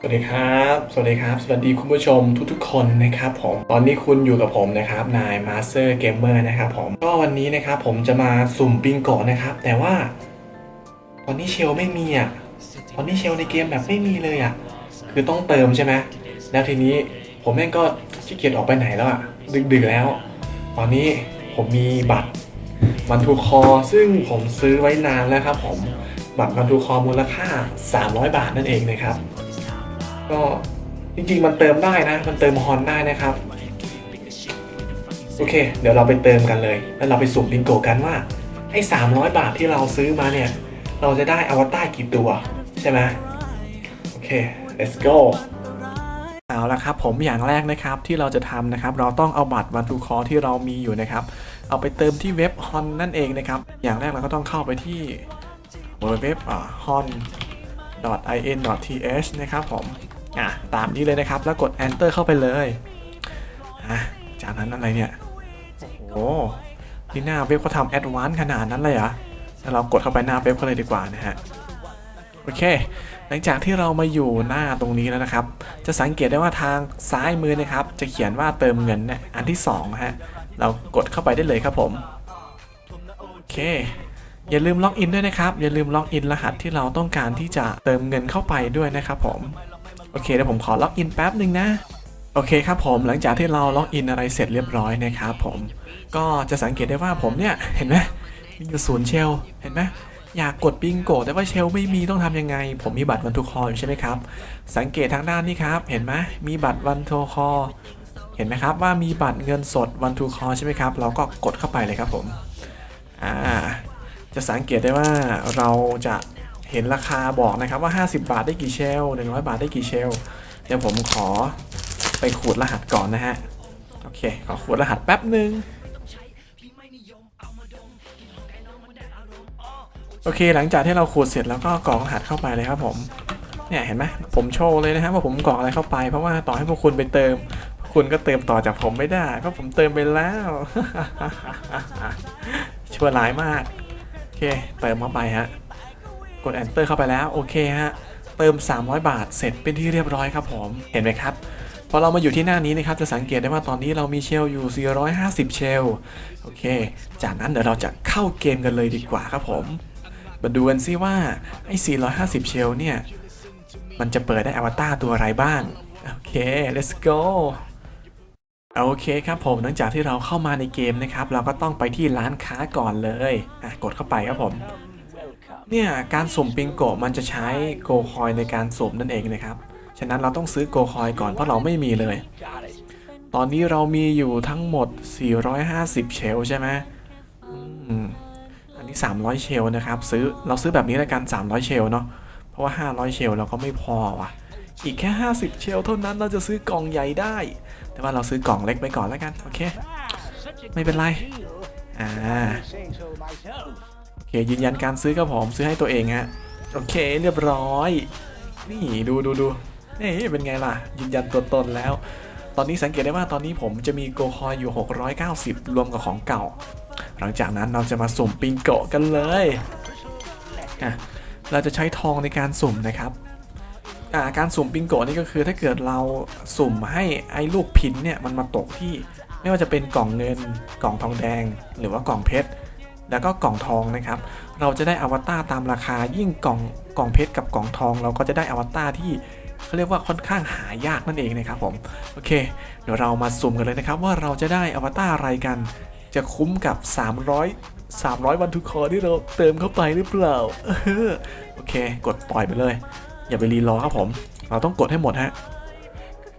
สวัสดีครับ สวัสดีครับ สวัสดีคุณผู้ชมทุกๆ คนนะครับผม ตอนนี้คุณอยู่กับผมนะครับ นายมาสเตอร์เกมเมอร์นะครับผม ก็วันนี้นะครับผมจะมาสุ่มปิงโกะนะครับ แต่ว่า ตอนนี้เชลไม่มีอะ ตอนนี้เชลในเกมแบบไม่มีเลยอะ คือต้องเติมใช่ไหม แล้วทีนี้ผมแม่งก็ขี้เกียจออกไปไหนแล้วอะ ดึกๆแล้ว ตอนนี้ผมมีบัตรวันทูคอซึ่งผมซื้อไว้นานแล้วครับผม บัตรวันทูคอมูลค่า 300 บาทนั่นเองนะครับ ก็จริงๆมันเติมได้นะ มันเติมฮอนได้นะครับ โอเค เดี๋ยวเราไปเติมกันเลย แล้วเราไปสุ่มบิงโกกันว่าไอ้ 300 บาทที่เราซื้อมาเนี่ย เราจะได้อวตารกี่ตัว ใช่ไหมโอเค let's go เอาละครับผมอย่างแรกนะครับที่เราจะทำนะครับ เราต้องเอาบัตรวันทูคอที่เรามีอยู่นะครับ เอาไปเติมที่เว็บฮอนนั่นเองนะครับ อย่างแรกเราก็ต้องเข้าไปที่เว็บฮอ่า hon in.th นะครับผม อะตามนี้เลยนะครับ แล้วกด enter เข้าไปเลยอะจากนั้นอะไรเนี่ย โอ้โหที่หน้าเว็บเขาทำ advanced ขนาดนั้นเลยเหรอแล้วเรากดเข้าไปหน้าเว็บเขาเลยดีกว่านะฮะโอเค หลังจากที่เรามาอยู่หน้าตรงนี้แล้วนะครับ จะสังเกตได้ว่าทางซ้ายมือนะครับ จะเขียนว่าเติมเงินเนี่ยอันที่2ฮะเรากดเข้าไปได้เลยครับผมโอเค อย่าลืมล็อกอินด้วยนะครับ อย่าลืมล็อกอินรหัสที่เราต้องการที่จะเติมเงินเข้าไปด้วยนะครับผม โอเคเดี๋ยวผมขอล็อกอินแป๊บหนึ่งนะโอเคครับผมหลังจากที่เราล็อกอินอะไรเสร็จเรียบร้อยนะครับผมก็จะสังเกตได้ว่าผมเนี่ยเห็นไหมมีอยู่ศูนย์เชลเห็นไหมอยากกดบิงโกแต่ว่าเชลไม่มีต้องทำยังไง ผมมีบัตรวันทูคออยู่ใช่ไหมครับ สังเกตทางด้านนี้ครับ เห็นไหมมีบัตรวันทูคอเห็นไหมครับว่ามีบัตรเงินสดวันทูคอใช่ไหมครับ เราก็กดเข้าไปเลยครับผมอ่าจะสังเกตได้ว่าเราจะ เห็นราคาบอกนะครับว่า 50 บาทได้กี่เชล100 บาทได้กี่เชลเดี๋ยวผมขอไปขูดรหัสก่อนนะฮะ โอเค ขอขูดรหัสแป๊บหนึ่งโอเค หลังจากที่เราขูดเสร็จแล้วก็กรอกรหัสเข้าไปเลยครับผมเนี่ยเห็นไหมผมโชว์เลยนะครับว่าผมกรอกอะไรเข้าไป เพราะว่าต่อให้พวกคุณไปเติม คุณก็เติมต่อจากผมไม่ได้ เพราะผมเติมไปแล้วชั่วร้ายมาก โอเค เติมเข้าไปฮะ กด enter เข้าไปแล้วโอเคฮะเติม 300 บาท เสร็จเป็นที่เรียบร้อยครับผมเห็นไหมครับพอเรามาอยู่ที่หน้านี้นะครับจะสังเกตได้ว่าตอนนี้เรามีเชลอยู่ 450 เชลโอเค จากนั้นเดี๋ยวเราจะเข้าเกมกันเลยดีกว่าครับผมมาดูกันซิว่าไอ้ 450 เชลเนี่ยมันจะเปิดได้อวตารตัวอะไรบ้าง โอเค let's go โอเคครับผมหลังจากที่เราเข้ามาในเกมนะครับ เราก็ต้องไปที่ร้านค้าก่อนเลย อะ กดเข้าไปครับผม เนี่ยการสุ่มปิงโกะมันจะใช้โกคอยในการสุ่มนั่นเองนะครับ ฉะนั้นเราต้องซื้อโกคอยก่อนเพราะเราไม่มีเลย ตอนนี้เรามีอยู่ทั้งหมด 450 เชลใช่ไหมอืมอันนี้ 300 เชลนะครับ ซื้อเราซื้อแบบนี้ล้วกัน 300 เชลเนาะ เพราะว่า 500 เชลเราก็ไม่พอว่ะ อีกแค่ 50 เชลเท่านั้นเราจะซื้อกล่องใหญ่ได้ แต่ว่าเราซื้อกล่องเล็กไปก่อนแล้วกัน โอเค ไม่เป็นไร อ่า เคยืนยันการซื้อครับผมซื้อให้ตัวเองฮะโอเคเรียบร้อย นี่ดูดูดูนี่เป็นไงล่ะ ยืนยันตัวตนแล้ว ตอนนี้สังเกตได้ว่าตอนนี้ผมจะมีโกคอยอยู่ 690 รวมกับของเก่า หลังจากนั้นเราจะมาสุ่มปิงโกะกันเลยอะเราจะใช้ทองในการสุ่มนะครับาการสุ่มปิงโกะนี่ก็คือถ้าเกิดเราสุ่มให้ไอ้ลูกพินเนี่ยมันมาตกที่ ไม่ว่าจะเป็นกล่องเงินกล่องทองแดง หรือว่ากล่องเพชร แล้วก็กล่องทองนะครับ เราจะได้อวตารตามราคายิ่งกล่องกล่องเพชรกับกล่องทอง เราก็จะได้อวตารที่เขาเรียกว่าค่อนข้างหายากนั่นเองนะครับผมโอเค เดี๋ยวเรามาสุ่มกันเลยนะครับว่าเราจะได้อวตารอะไรกัน จะคุ้มกับ 300 300 วันทุกคอที่เราเติมเข้าไปหรือเปล่าโอเค กดปล่อยไปเลย อย่าไปรีรอครับผม เราต้องกดให้หมดฮะ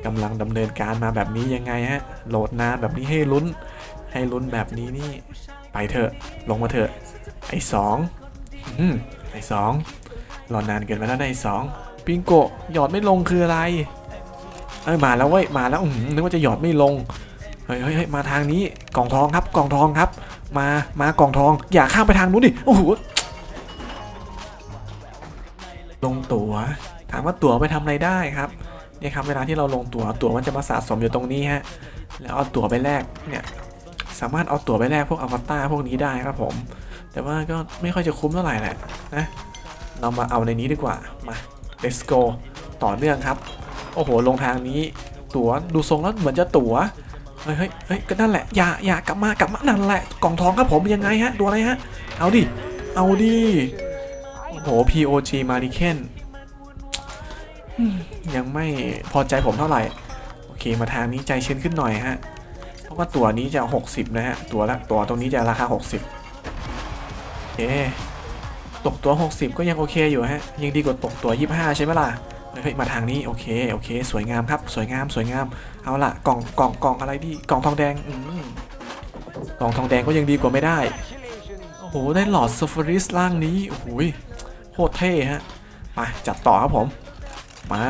กำลังดำเนินการมาแบบนี้ยังไงฮะโหลดนานแบบนี้ให้ลุ้น ให้ลุ้นแบบนี้นี่ ไปเถอะลงมาเถอะ ไอ้สองอืมไอ้สองรอนานเกินไปแล้วไอ้สองปิงโกะหยอดไม่ลงคืออะไรเอ้ยมาแล้วเว้ยมาแล้วนึกว่าจะหยอดไม่ลงเฮ้ยเฮ้ยมาทางนี้กล่องทองครับกล่องทองครับ มามากล่องทอง อย่าข้ามไปทางนู้นดิโอ้โหลงตั๋วถามว่าตั๋วไปทำอะไรได้ครับเนี่ยครับเวลาที่เราลงตั๋วตั๋วมันจะมาสะสมอยู่ตรงนี้ฮะแล้วเอาตั๋วไปแลกเนี่ย สามารถเอาตั๋วไปแลกพวกอวตารพวกนี้ได้ครับผม แต่ว่าก็ไม่ค่อยจะคุ้มเท่าไหร่แหละนะ เรามาเอาในนี้ดีกว่า มา let's go ต่อเนื่องครับ โอ้โห ลงทางนี้ ตั๋วดูทรงแล้วเหมือนจะตั๋วเฮ้ยเฮ้ยก็นั่นแหละ อย่าอย่ากลับมากลับมานั่นแหละ กล่องทองครับผมยังไงฮะ ดูอะไรฮะ เอาดิ เอาดิ โอ้โห POG มาริเคนยังไม่พอใจผมเท่าไหร่ โอเค มาทางนี้ใจเชื้นขึ้นหน่อยฮะ เพราะว่าตัวนี้จะ 60 นะฮะ ตัวละตัวตรงนี้จะราคา 60โอเคตกตัว 60 ก็ยังโอเคอยู่ฮะ ยังดีกว่าตกตัว 25 ใช่ไหมล่ะ เฮ้ย มาทางนี้ โอเค โอเค สวยงามครับ สวยงาม สวยงาม เอาล่ะ กล่อง กล่อง กล่องอะไรดี กล่องทองแดง อืมกล่องทองแดงก็ยังดีกว่าไม่ได้ โอ้โห ได้หลอดซ f ฟ r ริสล่างนี้ โอ้โหยโคตรเท่ฮะ ไป จัดต่อครับผม มา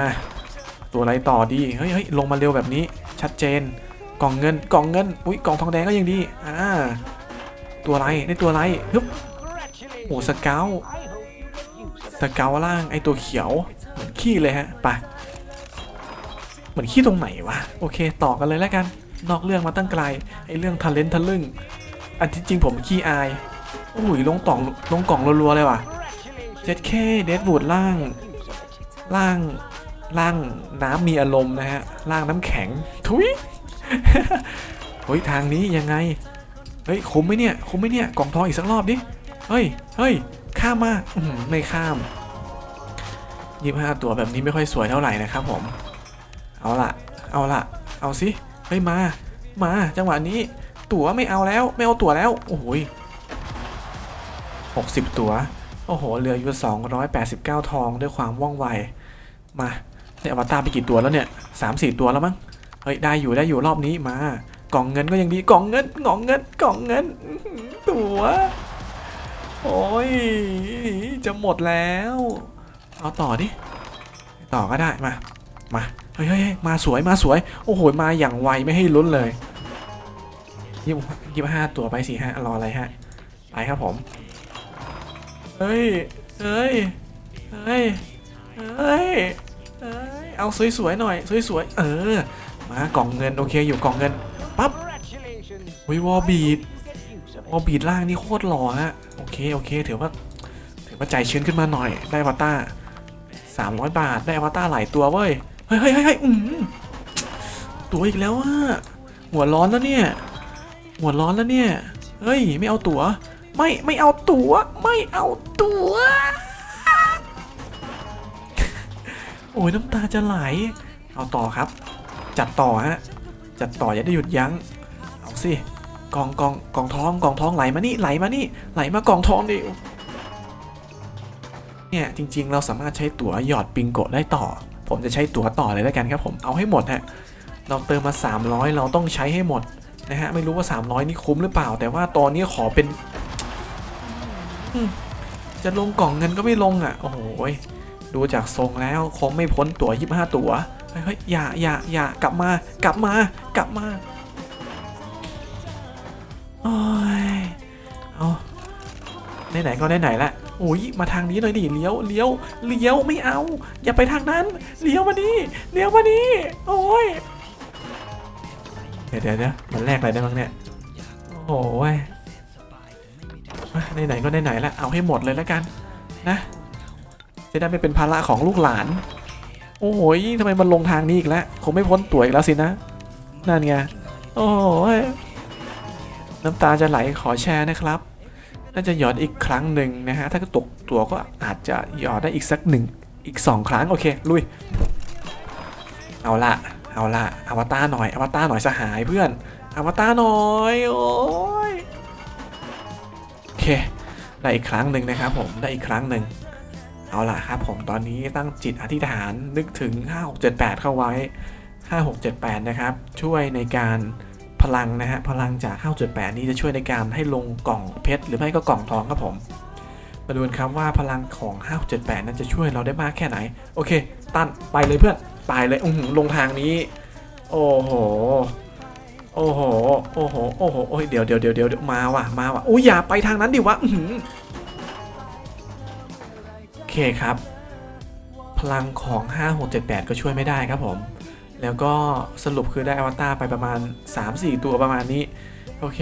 ตัวอะไรต่อดี เฮ้ยเฮ้ยลงมาเร็วแบบนี้ ชัดเจน กล่องเงินกล่องเงินอุ้ยกล่องทองแดงก็ยังดีอ่าตัวอะไรได้ตัวอะไรฮึบโอ้สเกลสเกลล่างไอตัวเขียวเหมือนขี้เลยฮะไปเหมือนขี้ตรงไหนวะโอเคต่อกันเลยแล้วกัน นอกเรื่องมาตั้งไกลไอเรื่องทะเลนทะลึ่งอันที่จริงผมขี้อายโอ้ยลงกล่องลงกล่องรัวๆเลยว่ะเจ็ดเคเดดบูดล่างล่างล่างน้ำมีอารมณ์นะฮะล่างน้ำแข็งทุย เฮ้ยทางนี้ยังไง เฮ้ยคุ้มไหมเนี่ยคุ้มไหมเนี่ยกล่องทองอีกสักรอบดิ เฮ้ยเฮ้ยข้ามมาไม่ข้ามยี่ห้าตัวแบบนี้ไม่ค่อยสวยเท่าไหร่นะครับผม เอาละเอาละเอาสิเฮ้ยมา มาจังหวะนี้ ตั๋วไม่เอาแล้ว ไม่เอาตั๋วแล้วโอ้โหหกสิบตั๋วโอ้โหเหลืออยู่สองร้อยแปดสิบเก้าทองด้วยความว่องไวมาได้อวตารไปกี่ตัวแล้วเนี่ยสามสี่ตัวแล้วมั้ง ฮ้ยได้อยู่ได้อยู่รอบนี้มากล่องเงินก็ยังดีกล่องเงินกล่องเงินกล่องเงิน ตัวโอ้ยจะหมดแล้ว เอาต่อดิต่อก็ได้มามาเฮ้ยเมาสวยมาสวย โอ้โหมาอย่างไวไม่ให้ลุ้นเลยยี่ยี่ห้าตัวไปสี่ห้ารออะไรฮะไปครับผมเฮ้ยเฮ้ยเฮ้ยเฮ้ยเฮ้ยเอาสวยๆหน่อยสวยๆเออ มากล่องเงินโอเคอยู่กล่องเงินปั๊บวิวอลบีดวอลบีดล่างนี่โคตรหล่อฮะโอเคโอเคถือว่าถือว่าใจชื้นขึ้นมาหน่อยได้อวตารสามร้อยบาทได้อวตารหลายตัวเว้ยเฮ้ยเฮ้ยเฮ้ยเฮ้ยอืมตัวอีกแล้วอะหัวร้อนแล้วเนี่ย หัวร้อนแล้วเนี่ยเฮ้ยไม่เอาตั๋วไม่ไม่เอาตั๋วไม่เอาตั๋วโอ้ยน้ำตาจะไหล เอาต่อครับ จัดต่อฮะ จัดต่ออย่าได้หยุดยั้ง เอาสิ กองกองกองทองกองทองไหลมานี่ไหลมานี่ไหลมากองทองดิ เนี่ยจริง ๆ เราสามารถใช้ตั๋วหยอดปิงโกะได้ต่อ ผมจะใช้ตั๋วต่อเลยแล้วกันครับผม เอาให้หมดฮะ เราเติมมา 300 เราต้องใช้ให้หมดนะฮะ ไม่รู้ว่า 300 นี่คุ้มหรือเปล่า แต่ว่าตอนนี้ขอเป็น จะลงกล่องเงินก็ไม่ลงอะ โอ้โห ดูจากทรงแล้วคงไม่พ้นตั๋ว25 ตั๋ว เฮ้ยอย่าอย่าอย่ากลับมากลับมากลับมาโอ้ยเอาไหนๆก็ไหนๆละอุ้ยมาทางนี้หน่อยดิเลี้ยวเลี้ยวเลี้ยวไม่เอา อย่าไปทางนั้นเลี้ยวมานี่เลี้ยวมานี่โอ้ยเดี๋ยวเดี๋ยวเดี๋ยมันแลกอะไรได้บ้างเนี่ยโอ้ยไหนๆก็ไหนๆละเอาให้หมดเลยแล้วกัน นะ จะได้ไม่เป็นภาระของลูกหลาน โอ้ยทำไมมันลงทางนี้อีกแล้วคงไม่พ้นตั๋วอีกแล้วสินะ นั่นไง โอ้ยน้ำตาจะไหลขอแชร์นะครับ น่าจะหยอดอีกครั้งหนึ่งนะฮะ ถ้าตกตัวก็อาจจะหยอดได้อีกสักหนึ่ง อีกสองครั้ง โอเค ลุย เอาละ เอาละอวตารหน่อย อวตารหน่อยสหายเพื่อน อวตารหน่อย โอ้ย โอเค ได้อีกครั้งหนึ่งนะครับผม ได้อีกครั้งหนึ่ง เอาล่ะครับผมตอนนี้ตั้งจิตอธิษฐานนึกถึง 5678 เข้าไว้ 5678 นะครับ ช่วยในการพลังนะฮะพลังจาก5.8นี้จะช่วยในการให้ลงกล่องเพชรหรือไม่ก็กล่องทองครับผม มาดูกันครับว่าพลังของ5.8นั้นจะช่วยเราได้มากแค่ไหน โอเค ตั้นไปเลยเพื่อนไปเลยอือลงทางนี้ โอ้โหโอ้โห โอ้โห โอ้โห โอ้ยเดี๋ยวเดี๋ยวเดี๋ยวเดี๋ยวมาว่ะ มาว่ะอุ้ยอย่าไปทางนั้นดิวะ อือ เคครับ พลังของ 5678 ก็ช่วยไม่ได้ครับผม แล้วก็สรุปคือได้อวตารไปประมาณ 3-4 ตัวประมาณนี้ โอเค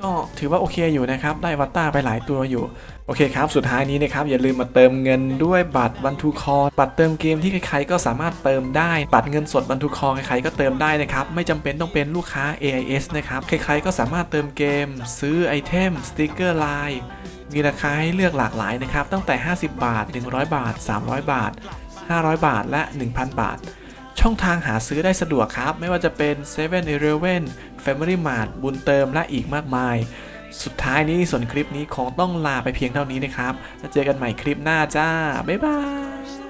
ก็ถือว่าโอเคอยู่นะครับ ได้วัตตาไปหลายตัวอยู่ โอเคครับ สุดท้ายนี้นะครับ อย่าลืมมาเติมเงินด้วยบัตรวันทูคอบัตรเติมเกมที่ใครๆก็สามารถเติมได้ บัตรเงินสดวันทูคอใครๆก็เติมได้นะครับ ไม่จำเป็นต้องเป็นลูกค้า AIS นะครับ ใครๆก็สามารถเติมเกม ซื้อไอเทม สติกเกอร์ไลน์ มีราคาให้เลือกหลากหลายนะครับ ตั้งแต่ 50 บาท 100 บาท 300 บาท 500 บาท และ 1,000 บาท ช่องทางหาซื้อได้สะดวกครับ ไม่ว่าจะเป็น7 e เ e ่ e อ Family Mart บุญเติมและอีกมากมาย สุดท้ายนี้ส่วนคลิปนี้คงต้องลาไปเพียงเท่านี้นะครับ แล้วเจอกันใหม่คลิปหน้าจ้า บ๊ายบาย